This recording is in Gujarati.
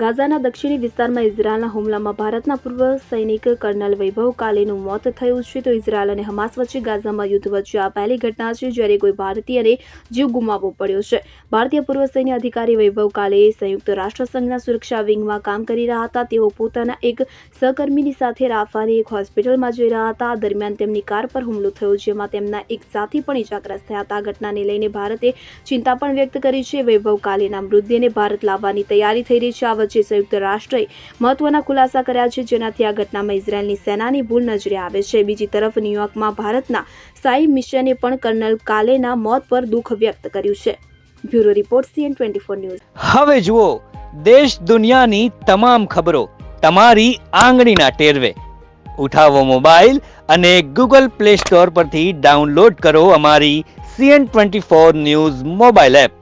ગાઝાના દક્ષિણી વિસ્તારમાં ઇઝરાયલના હુમલામાં ભારતના પૂર્વ સૈનિક કર્નલ વૈભવ કાલેનું મોત થયું છે. તો ઇઝરાયલ અને હમાસ વચ્ચે ગાઝામાં યુદ્ધ વચ્ચે આ પહેલી ઘટના છે, જ્યારે કોઈ ભારતીયને જીવ ગુમાવવો પડ્યો છે. ભારતીય પૂર્વ સૈન્ય અધિકારી વૈભવ કાલે સંયુક્ત રાષ્ટ્રસંઘના સુરક્ષા વિંગમાં કામ કરી રહ્યા હતા. તેઓ પોતાના એક સહકર્મીની સાથે રાફાની એક હોસ્પિટલમાં જઈ રહ્યા હતા. દરમિયાન તેમની કાર પર હુમલો થયો, જેમાં તેમના એક સાથી પણ ઇજાગ્રસ્ત થયા હતા. ઘટનાને લઈને ભારતે ચિંતા પણ વ્યક્ત કરી છે. વૈભવ કાલેના મૃતદેહને ભારત લાવવાની તૈયારી થઈ રહી છે. આ વચ્ચે સંયુક્ત રાષ્ટ્રએ મહત્વના ખુલાસા કર્યા છે. જેનાથી આ ઘટનામાં ઇઝરાયેલની સેનાની ભૂલ નજરે આવે છે. બીજી તરફ ન્યૂયોર્કમાં ભારતના સાઈ મિશને પણ કર્નલ કાલેના મોત પર દુઃખ વ્યક્ત કર્યું છે. Bureau report CN twenty four news. હવે જુઓ, દેશ દુનિયાની તમામ ખબરો તમારી આંગળીના ટેરવે. ઉઠાવો મોબાઈલ અને ગૂગલ પ્લે સ્ટોર પરથી ડાઉનલોડ કરો અમારી CN twenty four news mobile app.